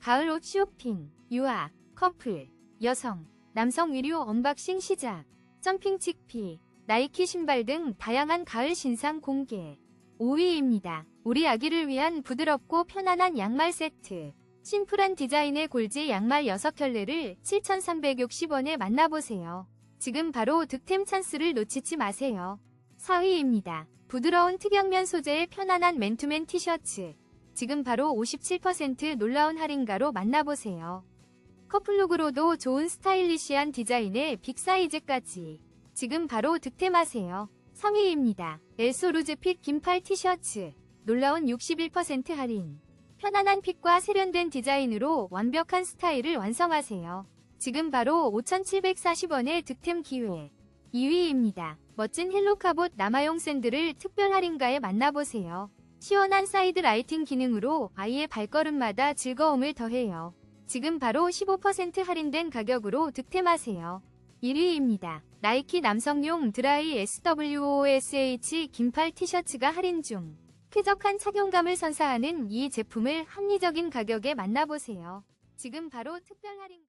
가을 옷 쇼핑, 유아, 커플, 여성, 남성 의류 언박싱 시작. 점핑 치피, 나이키 신발 등 다양한 가을 신상 공개. 5위입니다. 우리 아기를 위한 부드럽고 편안한 양말 세트. 심플한 디자인의 골지 양말 6켤레를 7,360원에 만나보세요. 지금 바로 득템 찬스를 놓치지 마세요. 4위입니다. 부드러운 특양면 소재의 편안한 맨투맨 티셔츠. 지금 바로 57% 놀라운 할인가로 만나보세요. 커플룩으로도 좋은 스타일리시한 디자인의 빅사이즈까지. 지금 바로 득템하세요. 3위입니다. 엘소루즈 핏 긴팔 티셔츠. 놀라운 61% 할인. 편안한 핏과 세련된 디자인으로 완벽한 스타일을 완성하세요. 지금 바로 5,740원의 득템 기회. 2위입니다. 멋진 헬로카봇 남아용 샌들을 특별 할인가에 만나보세요. 시원한 사이드 라이팅 기능으로 아이의 발걸음마다 즐거움을 더해요. 지금 바로 15% 할인된 가격으로 득템하세요. 1위입니다. 나이키 남성용 드라이 SWOSH 긴팔 티셔츠가 할인 중. 쾌적한 착용감을 선사하는 이 제품을 합리적인 가격에 만나보세요. 지금 바로 특별 할인